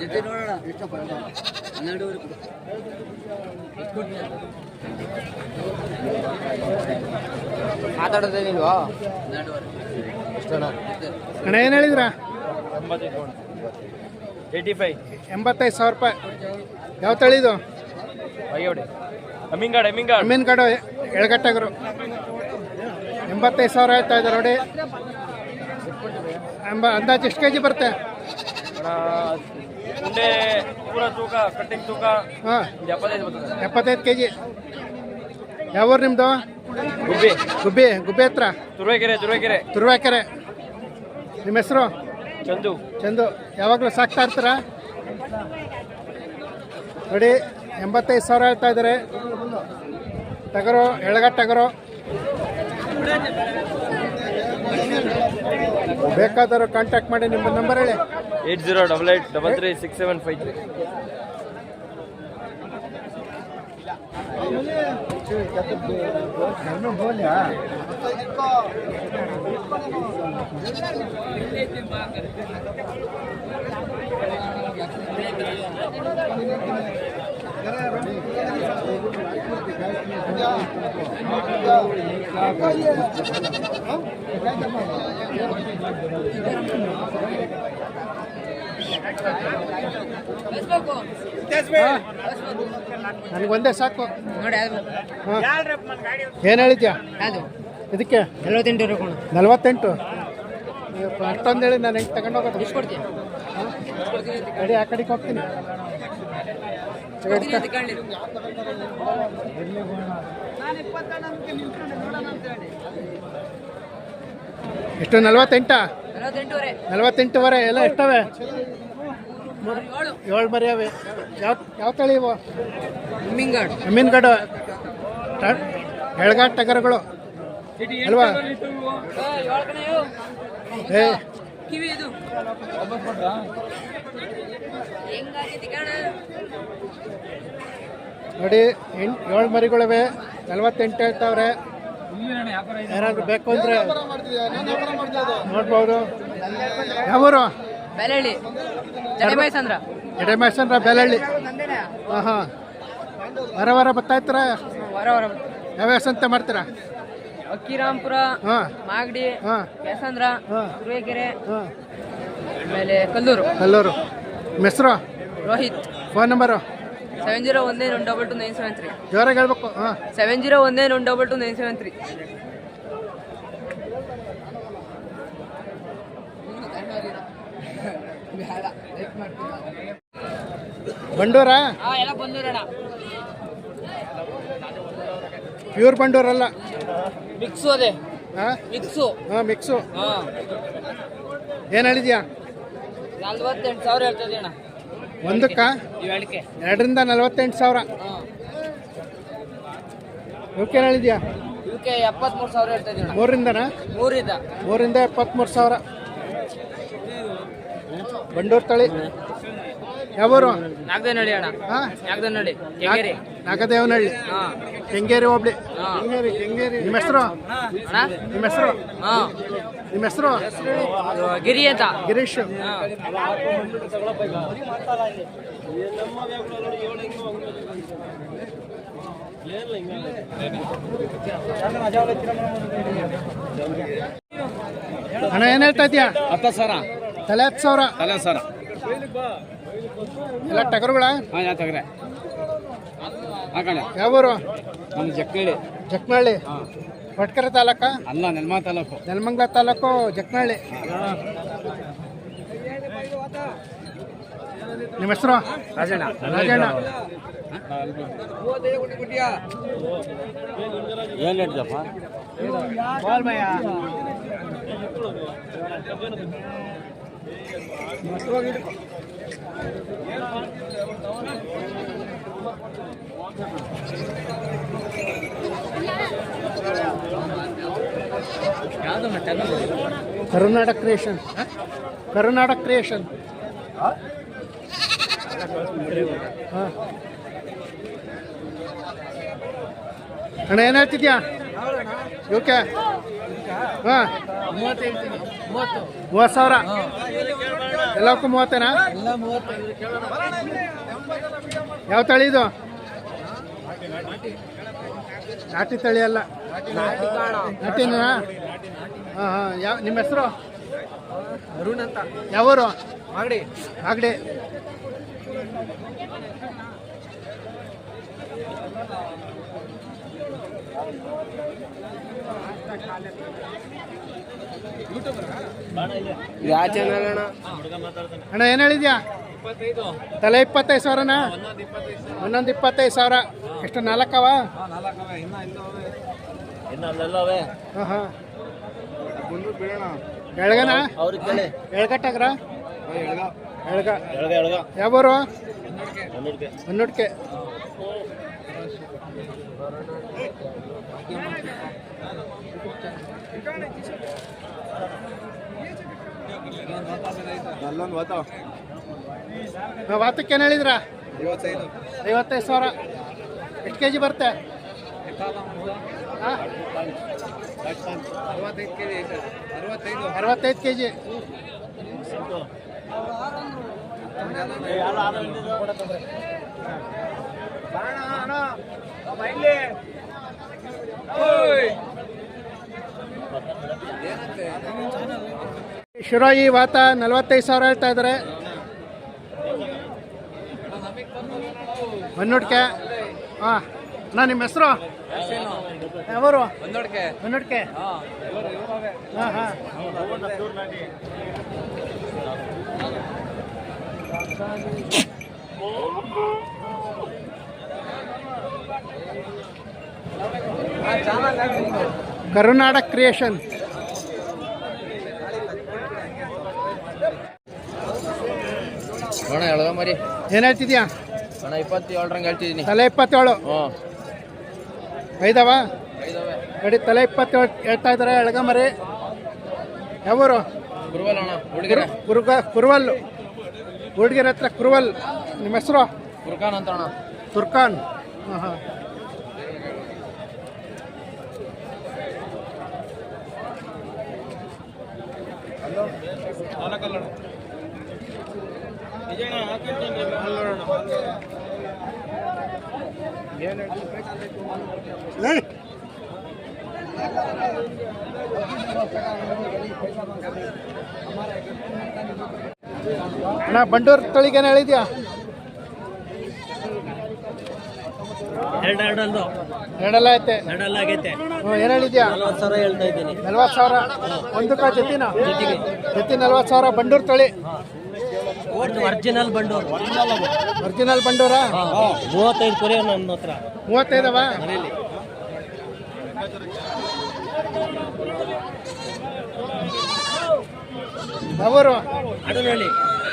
ಜೊತೆ ನೋಡೋಣ ಹನ್ನೆರಡುವರೆ. ಎಷ್ಟು ಅಣ್ಣ ಏನು ಹೇಳಿದ್ರ? ಏಯ್ಟಿ ಫೈವ್ ಎಂಬತ್ತೈದು ಸಾವಿರ ರೂಪಾಯಿ. ಯಾವ ತಳಿದು? ಅಯ್ಯೋಡಿ ಅಮ್ಮಿಂಗಾಡ್ ಅಮ್ಮಿಂಗಾಡ್ ಅಮ್ಮಿನ ಕಡೆ ಎಳಗಟ್ಟಗರು. ಎಂಬತ್ತೈದು ಸಾವಿರ ಹೇಳ್ತಾ ಇದ್ದಾರೆ ನೋಡಿ. ಎಂಬ ಅಂದಾಜು ಎಷ್ಟು ಕೆ ಜಿ ಬರುತ್ತೆ ಉಂಡೆ ಪೂರ ತೂಕ ಕಟ್ಟಿಂಗ್ ತೂಕ ಹಾಂ. ಒಂದು ಎಪ್ಪತ್ತೈದು ಬರ್ತದೆ. ಎಪ್ಪತ್ತೈದು ಕೆ ಜಿ ಯಾವ ಊರು ನಿಮ್ಮದು ಗುಬ್ಬಿ. ಗುಬ್ಬಿ ಗುಬ್ಬಿ ಹತ್ರ? ತುರುವೇಕೆರೆ ತುರುವೇಕೆರೆ. ತುರುವೇಕೆರೆ. ನಿಮ್ಮ ಹೆಸರು? ಚಂದು. ಚಂದು. ಯಾವಾಗಲೂ ಸಾಕ್ತಾ ಇರ್ತೀರಾ? ನೋಡಿ ಎಂಬತ್ತೈದು ಸಾವಿರ ಹೇಳ್ತಾ ಇದ್ದಾರೆ. ಟಗರು ಎಳಗಟ್ಟ ಟಗರು. ಬೇಕಾದರೂ ಕಾಂಟ್ಯಾಕ್ಟ್ ಮಾಡಿ ನಿಮ್ಮ ನಂಬರ್ ಹೇಳಿ. Eight zero double eight double three six seven five three. ನನಗೊಂದೇ ಸಾಕು. ನೋಡಿ ಏನು ಹೇಳಿದ್ಯಾ? ಅದು ಇದಕ್ಕೆ? ನಲ್ವತ್ತೆಂಟು ರೂಪಾಯಿ ನಲ್ವತ್ತೆಂಟು? ಅಷ್ಟೊಂದು ಹೇಳಿ ನಾನು ಹೆಂಗೆ ತಗೊಂಡು ಹೋಗೋದು? ಗಾಡಿ ಆ ಕಡೆಗೆ ಹೋಗ್ತೀನಿ. ಅಂತ ಕೇಳಿ. ಎಷ್ಟು ನಲ್ವತ್ತೆಂಟ? ನಲ್ವತ್ತೆಂಟುವರೆ. ಎಲ್ಲ ಎಷ್ಟವೆ? ಏಳು. ಮರಿ ಮರಿಯವೆ. ಯಾವ ಯಾವ ತಳಿ ಇವು? ಮಿಂಗಾಡ್ ಮೀನುಗಡು ಎಳ್ಗಾಟ್ ಟಗರುಗಳು. ಅಲ್ವಾ. ಏ ನೋಡಿ ಎಂಟು ಏಳು ಮರಿಗಳಿವೆ. ನಲ್ವತ್ತೆಂಟು ಹೇಳ್ತಾವ್ರೆ. ಯಾರಾದ್ರೂ ಬೇಕು ಅಂದ್ರೆ ನೋಡ್ಬೋದು. ಯಾವೂರು? ಬೆಲಳ್ಳಿ ಚಂದ್ರ ಎಡೆ ಎಡೆಮೇಸನ್ರ ಬೆಲಹಳ್ಳಿ ಹಾಂ ಹಾಂ ವಾರ ವಾರ ಬರ್ತಾ ಇರ್ತೀರಾ? ವರ ವರ ಯಾವ ಸಂತೆ ಮಾಡ್ತೀರಾ? ಅಕ್ಕಿರಾಮ್ಪುರ ಹಾಂ. ಮಾಗಡಿ ಕೇಸಂದ್ರ ತುರುವೇಕೆರೆ ಹಾಂ. ಆಮೇಲೆ ಕಲ್ಲೂರು. ಕಲ್ಲೂರು. ನಿಮ್ಮ Rohit. Phone number? Seven zero one nine one double two nine seven three ಜೋರಾಗಿ ಹೇಳ್ಬೇಕು ಹಾಂ. Seven zero one nine one double two nine seven three Bandura? ಎಲ್ಲ ಬಂದೂರಣ ಪ್ಯೂರ್ ಬಂಡೂರಲ್ಲ ಮಿಕ್ಸು ಅದೇ. ಹಾಂ? ಮಿಕ್ಸು ಹಾ ಮಿಕ್ಸು ಹಾಂ. ಏನು ಹೇಳಿದ್ಯಾ? ನಲ್ವತ್ತೆಂಟು ಸಾವಿರ ಹೇಳ್ತದೆ ಅಣ್ಣ ಒಂದಕ್ಕ? ಎರಡರಿಂದ ನಲವತ್ತೆಂಟು ಸಾವಿರ. ಇವಕ್ಕೇನು ಹೇಳಿದ್ಯಾ? ಇವಕ್ಕೆ ಎಪ್ಪತ್ಮೂರು ಸಾವಿರ ಹೇಳ್ತಾ ಅಣ್ಣ ಮೂರರಿಂದನಾ? ಮೂರಿಂದ ಮೂರಿಂದ ಎಪ್ಪತ್ತ್ಮೂರು ಸಾವಿರ. ಬಂಡೂರು ತಳಿ. ಯಾವೂರು? ನಾಗದನಹಳ್ಳಿ ಅಣ್ಣ. ಹಾಂ? ನಾಗದನಹಳ್ಳಿ. ಕೆಂಗೇರಿ. ನಾಗದೇವನಹಳ್ಳಿ ಹಾಂ. ಕೆಂಗೇರಿ ಹೋಬ್ಳಿ. ನಿಮ್ಮ ಹೆಸರು? ನಿಮ್ಮ ಹೆಸರು? ಹಾಂ. ನಿಮ್ಮ ಹೆಸರು? ಗಿರಿ ಅಂತ. ಗಿರೀಶ್. ಹಣ ಏನ್ ಹೇಳ್ತಾ ಇದೆಯಾ ಹತ್ತು ಸಾವಿರ. ತಲೆ ಹತ್ತು ಸಾವಿರ. ತಲೆ ಸಾವಿರ. ಎಲ್ಲ ಟಗರುಗಳ? ಹಾಂ ಹಾಕಣ ಯಾವೂರು? ನಮ್ಮ ಜಕ್ಕಳ್ಳಿ ಜಕ್ನಹಳ್ಳಿ ಪಟ್ಕರೆ ತಾಲೂಕ? ಅಲ್ಲ ನೆಲ್ಮ ತಾಲೂಕು. ನೆಲ್ಮಂಗ್ಲ ತಾಲೂಕು ಜಕ್ನಹಳ್ಳಿ ನಿಮ್ಮ ಹೆಸರು? ರಾಜಣ್ಣ. ರಾಜಣ್ಣ. ಏನು ಹೇಳಿದಪ್ಪ ಕರ್ನಾಟಕ ಕ್ರಿಯೇಷನ್. ಕರ್ನಾಟಕ ಕ್ರಿಯೇಷನ್. ಅಣ್ಣ ಏನು ಹೇಳ್ತಿದ್ಯಾ? ಓಕೆ ಹಾಂ. ಮೂವತ್ತು ಸಾವಿರ. ಎಲ್ಲಕ್ಕೂ ಮೂವತ್ತೇನಾ? ಯಾವ ತಳಿ ಇದು? ನಾಟಿ ತಳಿ ಅಲ್ಲ. ನಟಿನ ಹಾಂ ಹಾಂ. ಯಾವ ನಿಮ್ಮ ಹೆಸರು? ಅರುಣ್ ಅಂತ. ಯಾವರು? ಮಾಗಡಿ. ಅಣ್ಣ? ಅಣ್ಣ ಏನು ಹೇಳಿದ್ಯಾ? ತಲೆ ಇಪ್ಪತ್ತೈದು ಸಾವಿರನಾ? ಒಂದೊಂದು ಇಪ್ಪತ್ತೈದು ಸಾವಿರ. ಎಷ್ಟು ನಾಲ್ಕವ? ಇನ್ನು ಅಲ್ಲೆಲ್ಲವೇ? ಹಾಂ ಹಾಂ. ಎಳ್ಗನ ಅವ್ರಿಗೆ ಕೇಳಿ ಎಳ್ಗಟ್ಟಾಗ್ರ ಎಳ್ಗ. ಎಳ್ಗ. ಎಳ್ಗ ಯಾವೂರು? ಹನ್ನೆರಡು ಹೊನ್ನೊಡ್ಕೆ ಅಲ್ಲೊಂದು ವಾತಾವ ವಾತಕ್ಕೆ ಏನು ಹೇಳಿದ್ರ? ಐವತ್ತೈದು. ಐವತ್ತೈದು ಸಾವಿರ. ಎಷ್ಟು ಕೆ ಜಿ ಬರುತ್ತೆ ಅರವತ್ತೈದು ಕೆ ಜಿ ಶಿರೋಯಿ ವಾತ ನಲವತ್ತೈದು ಸಾವಿರ ಹೇಳ್ತಾ ಇದ್ದಾರೆ. ಹೊನ್ನೊಡ್ಕೆ ಹಾಂ ಅಣ್ಣ ನಿಮ್ಮ ಹೆಸರು? ಯಾವರು? ಹೊನ್ನೊಡ್ಕೆ. ಹಾಂ. ಹಾಂ ಕರುನಾಡ ಕ್ರಿಯೇಷನ್. ಏನಾಯ್ತಿದ್ಯಾ ಏನು ಹೇಳ್ತಿದ್ಯಾ? ಅಣ್ಣ ಇಪ್ಪತ್ತೇಳರಂಗೆ ಹೇಳ್ತಿದ್ದೀನಿ. ತಲೆ ಇಪ್ಪತ್ತೇಳು. ಹ್ಞೂ. ಐದವ? ಐದವೆ. ನೋಡಿ ತಲೆ ಇಪ್ಪತ್ತೇಳು ಹೇಳ್ತಾ ಇದ್ದಾರೆ ಎಳಗಮರಿ ಯಾವೂರು? ಗುರುವಲ್ ಅಣ್ಣ ಹುಡುಗರ ಕುರುಗ ಕುರುವಲ್. ಹುಡುಗಿರ ಹತ್ರ ಕುರುವಲ್. ನಿಮ್ಮ ಹೆಸರು? ಕುರ್ಖಾನ್ ಅಂತ ಅಣ್ಣ. ತುರ್ಕಾನ್. ಹಾಂ ಹಾಂ. ಅಣ್ಣ ಬಂಡೂರು ತಳಿಗೇನು ಹೇಳಿದ್ಯಾ? ಎರಡು ಎರಡಲ್ದು ಎರಡೆಲ್ಲ ಐತೆ. ಎರಡಲ್ಲ ಆಗೈತೆ. ಹ್ಞೂ ಏನು ಹೇಳಿದ್ಯಾ? ನಲ್ವತ್ತು ಸಾವಿರ ಹೇಳ್ತಾ ಇದ್ದೀನಿ. ನಲ್ವತ್ತು ಸಾವಿರ? ಒಂದಕ್ಕ ಜೊತಿನ? ಜೊತೆ ನಲ್ವತ್ತು ಸಾವಿರ ಬಂಡೂರು ತಳಿ. ಒರಿಜಿನಲ್ ಬಂಡೂರು. ಒರಿಜಿನಲ್ ಬಂಡೂರಾ? ಮೂವತ್ತೈದು ಕುರಿ ನನ್ನ ಹತ್ರ. ಮೂವತ್ತೈದವ? ಮನೇಲಿ. ಅವರು ಅಡನಹಳ್ಳಿ.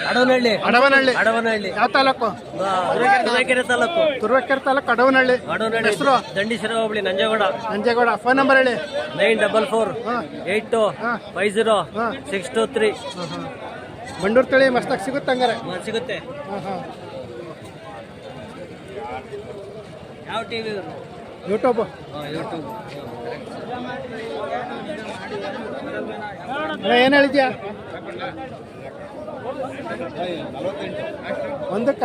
ಅಡವನಹಳ್ಳಿ. ಅಡವನಹಳ್ಳಿ. ಅಡವನಹಳ್ಳಿ. ಯಾವ ತಾಲೂಕು? ತುರುವೇಕೆರೆ ತಾಲೂಕು. ತುರುವೇಕೆರೆ ತಾಲೂಕು ಅಡವನಹಳ್ಳಿ. ಅಡವನಹಳ್ಳಿ. ಹೆಸರು? ದಂಡಿಸಿರ ಹೋಬಳಿ ನಂಜೇಗೌಡ. ನಂಜೇಗೌಡ. ಫೋನ್ ನಂಬರ್ ಹೇಳಿ. ನೈನ್ ಡಬಲ್ ಫೋರ್ ಹಾಂ. Eight two five zero six two three. Bandur ತಳಿ ಮಸ್ತಾಗಿ ಸಿಗುತ್ತೆ ಹಂಗಾರೆ? ಸಿಗುತ್ತೆ. ಹಾಂ ಹಾಂ. ಯಾವ ಟಿ ವಿ ಯೂಟ್ಯೂಬ್. ಯೂಟ್ಯೂಬ್. ಏನು ಹೇಳಿದ್ಯಾ? ಒಂದಕ್ಕ?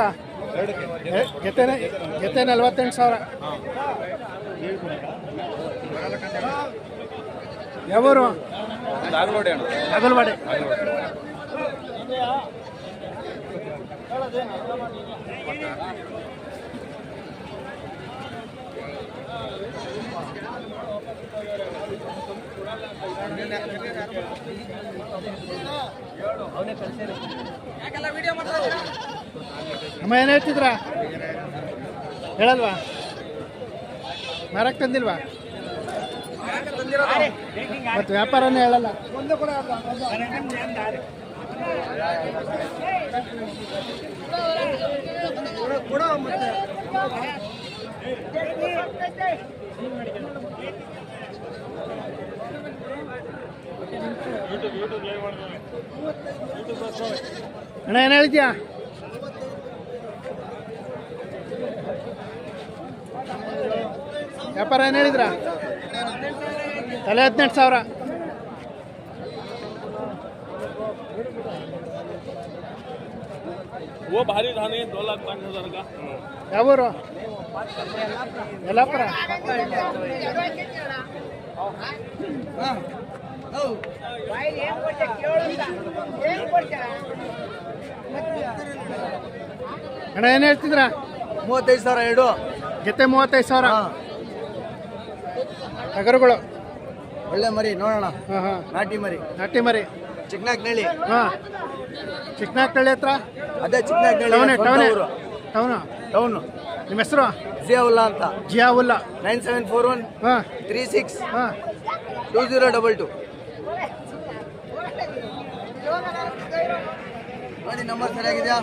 ಜೊತೆನೆ ಜೊತೆ ನಲ್ವತ್ತೆಂಟು ಸಾವಿರ. ಯಾವೂರು? ನಾಗಲ್ವಾಡಿ ಅಮ್ಮ ಏನು ಹೇಳ್ತಿದ್ರ? ಹೇಳಲ್ವಾ? ಮಾರಕ್ಕೆ ತಂದಿಲ್ವಾ? ಮತ್ತೆ ವ್ಯಾಪಾರನೇ ಹೇಳಲ್ಲ. ಅಣ್ಣ ಏನು ಹೇಳಿದ್ಯಾ ವ್ಯಾಪಾರ ಏನು ಹೇಳಿದ್ರ? ತಲೆ ಹದಿನೆಂಟು ಸಾವಿರ. वो भारी था नहीं दो लाख पाँच हजार का ಯಾವೂರು ಯಲ್ಲಾಪುರ ಅಣ್ಣ ಏನು ಹೇಳ್ತಿದ್ರ ಮೂವತ್ತೈದು ಸಾವಿರ ಎರಡು ಜೊತೆ ಮೂವತ್ತೈದು ಸಾವಿರ ಟಗರುಗಳು ಒಳ್ಳೆ ಮರಿ ನೋಡೋಣ ಹಾಂ ಹಾಂ ನಾಟಿ ಮರಿ ನಾಟಿ ಮರಿ ಚಿಕ್ಕನಾಗ್ ನಳ್ಳಿ ಹಾಂ ಚಿಕ್ಕನಾಗ್ತಳ್ಳಿ ಹತ್ರ ಅದೇ ಟೌನು ಟೌನ್ ನಿಮ್ಮ ಹೆಸರು? ಜಿಯಾವುಲ್ಲಾ ಅಂತ. Ziaulla. Nine seven four one ಹಾಂ. ತ್ರೀ ಸಿಕ್ಸ್ ಹಾಂ. Two zero double two. ನೋಡಿ ನಂಬರ್ ಸರಿಯಾಗಿದೆಯಾ?